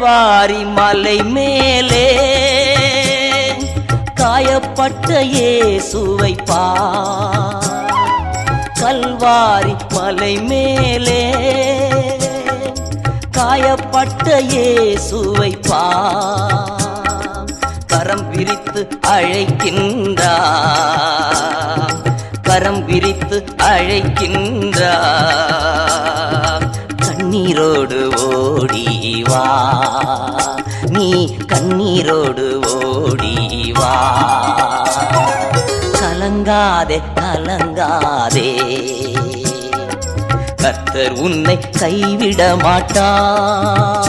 வாரி மலை மேலே காயப்பட்ட இயேசுவை பார் கல்வாரி மலை மேலே காயப்பட்ட இயேசுவை பார் கரம் விரித்து அழைக்கின்றார் கரம் விரித்து அழைக்கின்றார் கண்ணீரோடு ஓடிவா நீ கண்ணீரோடு ஓடிவா கலங்காதே கலங்காதே. கர்த்தர் உன்னை கைவிட மாட்டார்.